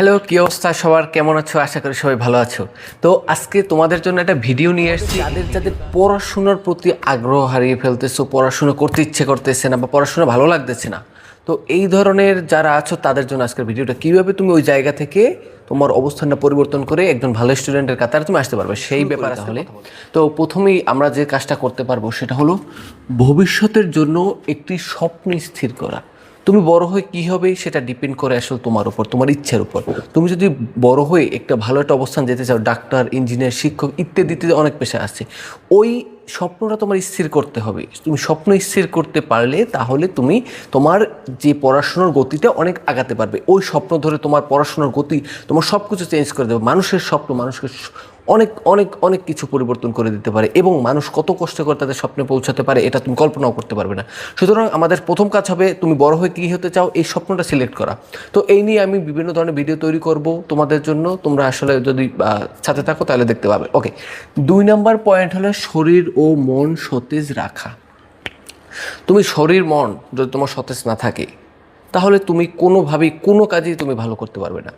Hello কি অবস্থা? সবার কেমন আছো? আশা করি সবাই ভালো আছো। তো আজকে তোমাদের জন্য একটা ভিডিও নিয়ে এসেছি। যাদের যাদের পড়াশোনার প্রতি আগ্রহ হারিয়ে ফেলতেছো পড়াশোনা করতে ইচ্ছে করতেছে না বা পড়াশোনা ভালো লাগতেছে না তো এই ধরনের যারা আছো তাদের জন্য আজকের ভিডিওটা। কীভাবে তুমি ওই জায়গা থেকে তোমার অবস্থানটা পরিবর্তন করে একজন ভালো স্টুডেন্টের কাতারে তুমি আসতে পারবে? সেই ব্যাপারে তাহলে। তো প্রথমেই আমরা যে কাজটা করতে পারব সেটা হলো ভবিষ্যতের জন্য একটি স্বপ্ন স্থির করা। তুমি বড় হয়ে কি হবে সেটা ডিপেন্ড করে আসলে তোমার উপর, তোমার ইচ্ছার উপর। তুমি যদি বড় হয়ে একটা ভালো একটা অবস্থান যেতে চাও ডাক্তার ইঞ্জিনিয়ার শিক্ষক ইত্যাদিতে অনেক পেশা আছে, ওই স্বপ্নটা তোমার স্থির করতে হবে। তুমি স্বপ্ন স্থির করতে পারলে তাহলে তুমি তোমার যে পড়াশোনার গতিটা অনেক আগাতে পারবে। ওই স্বপ্ন ধরে তোমার পড়াশোনার গতি, তোমার সব কিছু চেঞ্জ করে দেবে। মানুষের স্বপ্ন, মানুষকে অনেক অনেক অনেক কিছু পরিবর্তন করে দিতে পারে এবং মানুষ কত কষ্ট করে তাদের স্বপ্নে পৌঁছাতে পারে, এটা তুমি কল্পনাও করতে পারবে না। সুতরাং আমাদের প্রথম কাজ হবে, তুমি বড় হয়ে কী হতে চাও, এই স্বপ্নটা সিলেক্ট করা। তো এই নিয়ে আমি বিভিন্ন ধরনের ভিডিও তৈরি করব তোমাদের জন্য। তোমরা আসলে যদি সাথে থাকো তাহলে দেখতে পাবে। ওকে দুই নাম্বার পয়েন্ট হলো শরীর ও মন সতেজ রাখা। তুমি শরীর, মন যদি তোমার সতেজ না থাকে, তাহলে তুমি কোনোভাবেই কোনো কাজেই তুমি ভালো করতে পারবে না।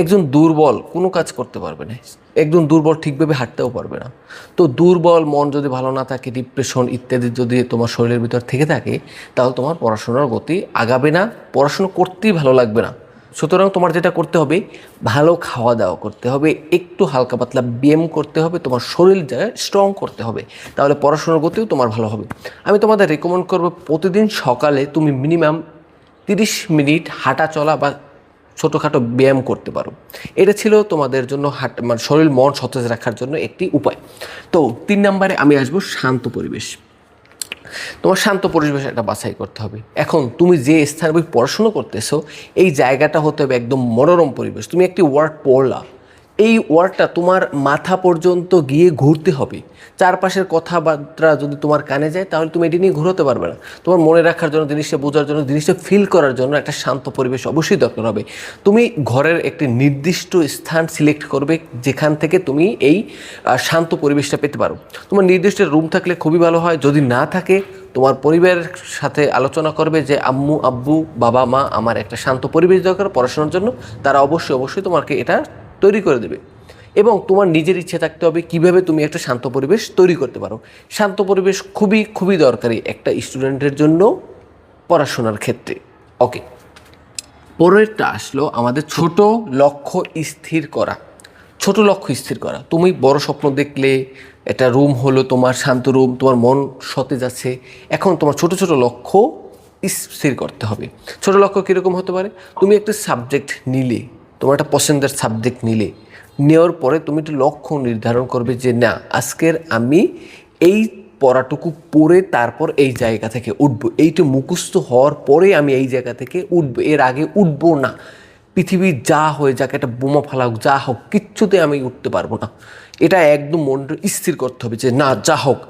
একজন দুর্বল কোনো কাজ করতে পারবে না। একজন দুর্বল ঠিকভাবে হাঁটতেও পারবে না। তো দুর্বল মন যদি ভালো না থাকে ডিপ্রেশন ইত্যাদি যদি তোমার শরীরের ভিতর থেকে থাকে, তাহলে তোমার পড়াশোনার গতি আগাবে না, পড়াশোনা করতেই ভালো লাগবে না। সুতরাং তোমার যেটা করতে হবে, ভালো খাওয়া দাওয়া করতে হবে, একটু হালকা পাতলা ব্যায়াম করতে হবে, তোমার শরীর স্ট্রং করতে হবে, তাহলে পড়াশোনার গতিও তোমার ভালো হবে। আমি তোমাদের রেকমেন্ড করব, প্রতিদিন সকালে তুমি মিনিমাম তিরিশ মিনিট হাঁটা চলা বা ছোটোখাটো ব্যায়াম করতে পারো। এটা ছিল তোমাদের জন্য হাট মানে শরীর মন সতেজ রাখার জন্য একটি উপায়। তো তিন নম্বরে আমি আসব শান্ত পরিবেশ। তোমার শান্ত পরিবেশ একটা বাছাই করতে হবে। এখন তুমি যে স্থানে পড়াশুনো করতেছো, এই জায়গাটা হতে হবে একদম মনোরম পরিবেশ। তুমি একটি ওয়ার্ড পড়লা। এই ওয়ার্ডটা তোমার মাথা পর্যন্ত গিয়ে ঘুরতে হবে। চারপাশের কথাবার্তা যদি তোমার কানে যায়, তাহলে তুমি এটি নিয়ে ঘুরোতে পারবে না। তোমার মনে রাখার জন্য, জিনিসটা বোঝার জন্য, জিনিসটা ফিল করার জন্য একটা শান্ত পরিবেশ অবশ্যই দরকার হবে। তুমি ঘরের একটি নির্দিষ্ট স্থান সিলেক্ট করবে, যেখান থেকে তুমি এই শান্ত পরিবেশটা পেতে পারো। তোমার নির্দিষ্ট রুম থাকলে খুবই ভালো হয়। যদি না থাকে, তোমার পরিবারের সাথে আলোচনা করবে যে, আম্মু, আব্বু, বাবা, মা, আমার একটা শান্ত পরিবেশ দরকার পড়াশোনার জন্য। তারা অবশ্যই অবশ্যই তোমাকে এটা তৈরি করে দেবে। এবং তোমার নিজের ইচ্ছে থাকতে হবে কীভাবে তুমি একটা শান্ত পরিবেশ তৈরি করতে পারো। শান্ত পরিবেশ খুবই খুবই দরকারি একটা স্টুডেন্টের জন্য পড়াশোনার ক্ষেত্রে। ওকে। পরেরটা আসলো আমাদের ছোট লক্ষ্য স্থির করা। ছোট লক্ষ্য স্থির করা। তুমি বড় স্বপ্ন দেখলে, একটা রুম হলো তোমার শান্ত রুম, তোমার মন সতেজ আছে। এখন তোমার ছোট ছোট লক্ষ্য স্থির করতে হবে। ছোট লক্ষ্য কীরকম হতে পারে? তুমি একটা সাবজেক্ট নিলে তোমার একটা পছন্দের সাবজেক্ট নিলে, নেওয়ার পরে তুমি একটু লক্ষ্য নির্ধারণ করবে যে না, আজকের আমি এই পড়াটুকু পড়ে তারপর এই জায়গা থেকে উঠবো। এইটা মুখস্থ হওয়ার পরে আমি এই জায়গা থেকে উঠবো। এর আগে উঠবো না। পৃথিবী যা হয়ে যাক, একটা বোমা ফালা হোক যা হোক, কিচ্ছুতে আমি উঠতে পারব না। এটা একদম মনটা স্থির করতে হবে যে না, যা হোক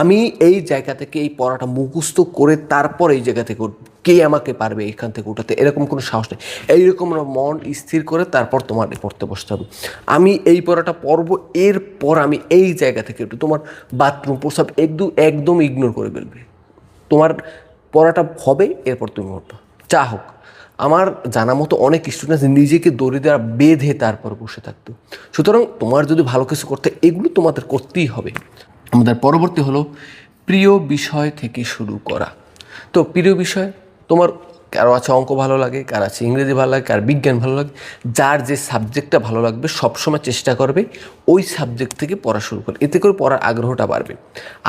আমি এই জায়গা থেকে এই পড়াটা মুখস্থ করে তারপর এই জায়গা থেকে কে আমাকে পারবে এখান থেকে উঠাতে? এরকম কোনো সাহস নেই। এইরকম মন স্থির করে তারপর তোমার পড়তে বসতে হবে। আমি এই পড়াটা পড়ব, এরপর আমি এই জায়গা থেকে উঠবো তোমার বাথরুম প্রসাব একদম একদম ইগনোর করে ফেলবে তোমার পড়াটা হবে, এরপর তুমি উঠবে। যা হোক, আমার জানা মতো অনেক স্টুডেন্টস নিজেকে দড়ি দেওয়া বেঁধে তারপর বসে থাকতো। সুতরাং তোমার যদি ভালো কিছু করতে এগুলো তোমাদের করতেই হবে। আমাদের পরবর্তী হলো প্রিয় বিষয় থেকে শুরু করা। তো প্রিয় বিষয় তোমার কারও আছে অঙ্ক ভালো লাগে, কার আছে ইংরেজি ভালো লাগে, কার বিজ্ঞান ভালো লাগে, যার যে সাবজেক্টটা ভালো লাগবে সবসময় চেষ্টা করবে ওই সাবজেক্ট থেকে পড়া শুরু করে, এতে করে পড়ার আগ্রহটা বাড়বে।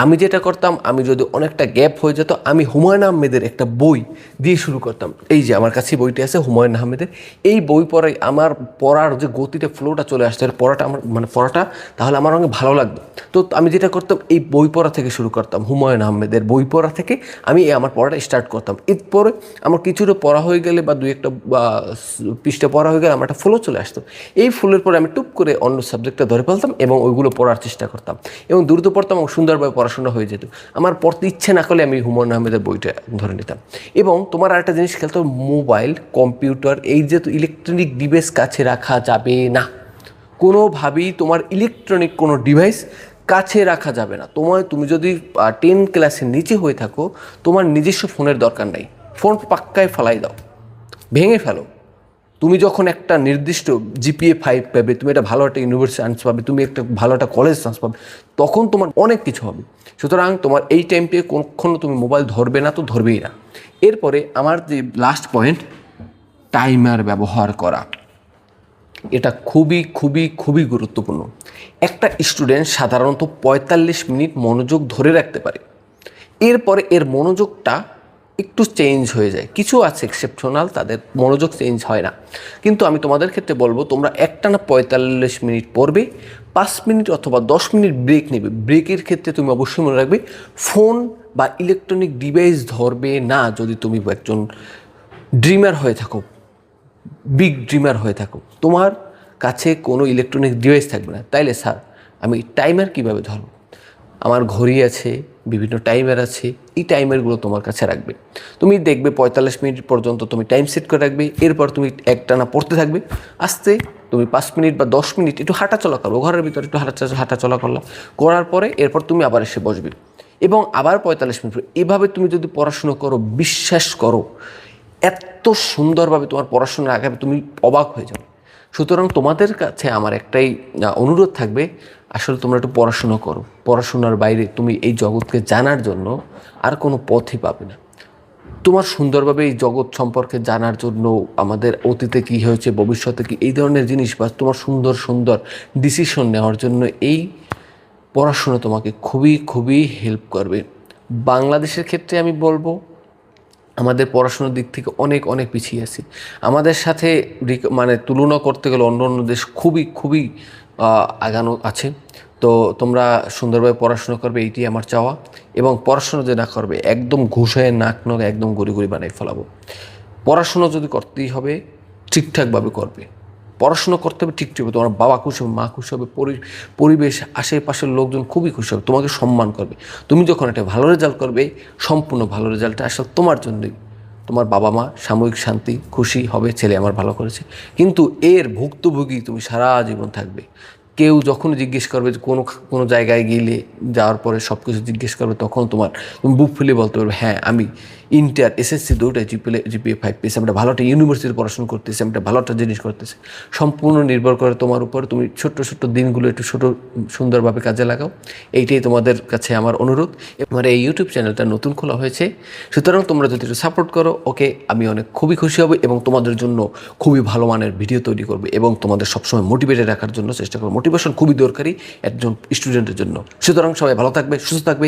আমি যেটা করতাম, আমি যদি অনেকটা গ্যাপ হয়ে যেত, আমি হুমায়ুন আহমেদের একটা বই দিয়ে শুরু করতাম। এই যে আমার কাছে বইটি আছে, হুমায়ুন আহমেদের। এই বই পড়াই আমার পড়ার যে গতিটা ফ্লোটা চলে আর পড়াটা আমার মানে পড়াটা তাহলে আমার অনেক ভালো লাগবে তো আমি যেটা করতাম, এই বই পড়া থেকে শুরু করতাম, হুমায়ুন আহমেদের বই পড়া থেকে আমি আমার পড়াটা স্টার্ট করতাম। এরপরে আমার কিছুটা পড়া হয়ে গেলে বা দুই একটা পৃষ্ঠা পড়া হয়ে গেলে আমার একটা ফ্লো চলে আসতো। এই ফুলের পরে আমি টুপ করে অন্য সাবজেক্টটা ধরে ফেলতাম এবং ওইগুলো পড়ার চেষ্টা করতাম এবং দ্রুত পড়তাম এবং সুন্দরভাবে পড়াশোনা হয়ে যেত। আমার পড়তে ইচ্ছে না করলে আমি হুমায়ুন আহমেদের বইটা ধরে নিতাম। এবং তোমার আরেকটা জিনিস খেলতে মোবাইল, কম্পিউটার, এই যে ইলেকট্রনিক ডিভাইস কাছে রাখা যাবে না। কোনোভাবেই তোমার ইলেকট্রনিক কোনো ডিভাইস কাছে রাখা যাবে না। তোমার তুমি যদি টেন ক্লাসের নিচে হয়ে থাকো, তোমার নিজস্ব ফোনের দরকার নাই। ফোন পাক্কায় ফেলাই দাও। ভেঙে ফেলো। তুমি যখন একটা নির্দিষ্ট জিপিএ ফাইভ পাবে, তুমি একটা ভালো একটা ইউনিভার্সিটি চান্স পাবে, তুমি একটা ভালো একটা কলেজ চান্স পাবে, তখন তোমার অনেক কিছু হবে। সুতরাং তোমার এই টাইমে কখনো তুমি মোবাইল ধরবে না, তো ধরবেই না। এরপরে আমার যে লাস্ট পয়েন্ট টাইমার ব্যবহার করা। এটা খুবই খুবই খুবই গুরুত্বপূর্ণ। একটা স্টুডেন্ট সাধারণত পঁয়তাল্লিশ মিনিট মনোযোগ ধরে রাখতে পারে। এরপরে এর মনোযোগটা একটু চেঞ্জ হয়ে যায়। কিছু আছে এক্সেপশনাল তাদের মনোযোগ চেঞ্জ হয় না। কিন্তু আমি তোমাদের ক্ষেত্রে বলব, তোমরা একটানা পঁয়তাল্লিশ মিনিট পড়বে, পাঁচ মিনিট অথবা দশ মিনিট ব্রেক নেবে। ব্রেকের ক্ষেত্রে তুমি অবশ্যই মনে রাখবে ফোন বা ইলেকট্রনিক ডিভাইস ধরবে না যদি তুমি একজন ড্রিমার হয়ে থাকো বিগ ড্রিমার হয়ে থাকো। তোমার কাছে কোনো ইলেকট্রনিক ডিভাইস থাকবে না। তাইলে স্যার আমি টাইমার কীভাবে ধরবো? আমার ঘড়ি আছে বিভিন্ন টাইমার আছে, এই টাইমারগুলো তোমার কাছে রাখবে। তুমি দেখবে পঁয়তাল্লিশ মিনিট পর্যন্ত তুমি টাইম সেট করে রাখবে, এরপর তুমি একটানা পড়তে থাকবে। আস্তে তুমি পাঁচ মিনিট বা দশ মিনিট একটু হাঁটা চলা করো ঘরের ভিতরে একটু হাঁটা হাঁটা চলা করলা করার পরে এরপর তুমি আবার এসে বসবে। এবং আবার পঁয়তাল্লিশ মিনিট এভাবে তুমি যদি পড়াশুনো করো, বিশ্বাস করো, এত সুন্দরভাবে তোমার পড়াশোনা আগাবে, তুমি অবাক হয়ে যাবে। সুতরাং তোমাদের কাছে আমার একটাই অনুরোধ থাকবে আসলে তোমরা একটু পড়াশুনো করো। পড়াশোনার বাইরে তুমি এই জগৎকে জানার জন্য আর কোনো পথই পাবে না। তোমার সুন্দরভাবে এই জগৎ সম্পর্কে জানার জন্য আমাদের অতীতে কি হয়েছে, ভবিষ্যতে কি, এই ধরনের জিনিস বা তোমার সুন্দর সুন্দর ডিসিশন নেওয়ার জন্য এই পড়াশোনা তোমাকে খুবই খুবই হেল্প করবে। বাংলাদেশের ক্ষেত্রে আমি বলব, আমাদের পড়াশোনার দিক থেকে অনেক অনেক পিছিয়ে আছি। আমাদের সাথে মানে তুলনা করতে গেলে অন্য অন্য দেশ খুবই খুবই আগানো আছে। তো তোমরা সুন্দরভাবে পড়াশোনা করবে এইটি আমার চাওয়া। এবং পড়াশোনা যে না করবে, একদম ঘুষ হয়ে নাক নখ একদম গড়ি গড়ি বানাই ফেলাবো। পড়াশোনা যদি করতেই হবে, ঠিকঠাকভাবে করবে। পড়াশোনা করতে হবে, ঠিক ঠিক তোমার বাবা খুশি হবে, মা খুশি হবে পরিবেশ, আশেপাশের লোকজন খুবই খুশি হবে, তোমাকে সম্মান করবে। তুমি যখন একটা ভালো রেজাল্ট করবে, সম্পূর্ণ ভালো রেজাল্টটা আসলে তোমার জন্যই। তোমার বাবা মা সাময়িক শান্তি, খুশি হবে, ছেলে আমার ভালো করেছে। কিন্তু এর ভুক্তভোগী তুমি সারা জীবন থাকবে। কেউ যখন জিজ্ঞেস করবে যে কোনো কোনো জায়গায় গেলে যাওয়ার পরে সব কিছু জিজ্ঞেস করবে, তখন তোমার তুমি বুক ফুলে বলতে পারবে হ্যাঁ আমি ইন্টার এসএসসি দুটোই জিপিএ জিপিএ ফাইভ পেয়েছি, আমরা ভালো একটা ইউনিভার্সিটি পড়াশোনা করতেছি, আমরা ভালো একটা জিনিস করতেছি। সম্পূর্ণ নির্ভর করে তোমার উপর, তুমি ছোট্ট ছোট্ট দিনগুলো একটু ছোটো, সুন্দরভাবে কাজে লাগাও। এইটাই তোমাদের কাছে আমার অনুরোধ। আমার এই ইউটিউব চ্যানেলটা নতুন খোলা হয়েছে। সুতরাং তোমরা যদি একটু সাপোর্ট করো, ওকে, আমি অনেক খুবই খুশি হব এবং তোমাদের জন্য খুবই ভালো মানের ভিডিও তৈরি করবে এবং তোমাদের সবসময় মোটিভেটেড রাখার জন্য চেষ্টা করব। মোটিভেশন খুবই দরকারি একজন স্টুডেন্টের জন্য। সুতরাং সবাই ভালো থাকবে সুস্থ থাকবে।